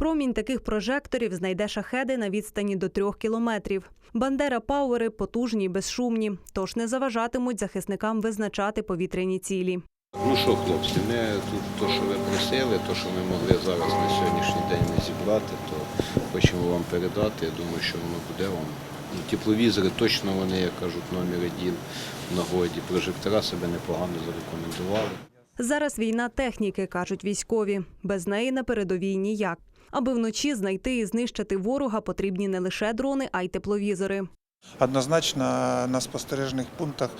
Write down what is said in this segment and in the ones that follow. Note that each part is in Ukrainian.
Промінь таких прожекторів знайде шахеди на відстані до трьох кілометрів. Бандера Пауери потужні й безшумні, тож не заважатимуть захисникам визначати повітряні цілі. Ну що, хлопці, ми тут то, що ви просили, то, що ми могли зараз на сьогоднішній день не зібрати, то хочемо вам передати. Я думаю, що воно буде вам. Ну, тепловізори точно вони, як кажуть, номер один в нагоді. Прожектора себе непогано зарекомендували. Зараз війна техніки, кажуть військові. Без неї на передовій ніяк. Аби вночі знайти і знищити ворога, потрібні не лише дрони, а й тепловізори. Однозначно на спостережних пунктах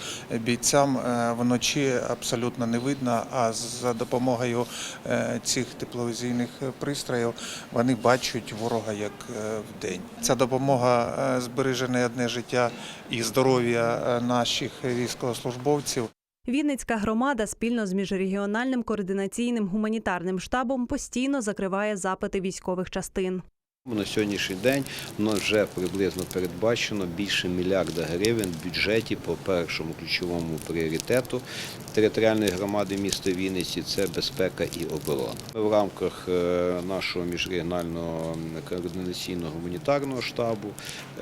бійцям е, вночі абсолютно не видно, а за допомогою е, цих тепловізійних пристроїв вони бачать ворога як е, вдень. Ця допомога е, збереже не одне життя і здоров'я е, наших військовослужбовців. Вінницька громада спільно з міжрегіональним координаційним гуманітарним штабом постійно закриває запити військових частин. На сьогоднішній день воно вже приблизно передбачено більше мільярда гривень в бюджеті по першому ключовому пріоритету територіальної громади міста Вінниці це безпека і оборона. В рамках е, нашого міжрегіонального координаційного гуманітарного штабу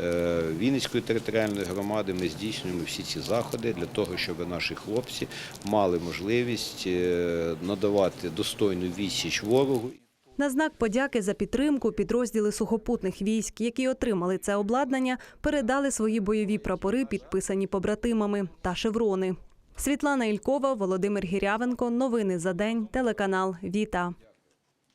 е, Вінницької територіальної громади ми здійснюємо всі ці заходи для того, щоб наші хлопці мали можливість е, надавати достойну відсіч ворогу. На знак подяки за підтримку підрозділи сухопутних військ, які отримали це обладнання, передали свої бойові прапори, підписані побратимами та шеврони. Світлана Ількова, Володимир Гірявенко. Новини за день. Телеканал Віта.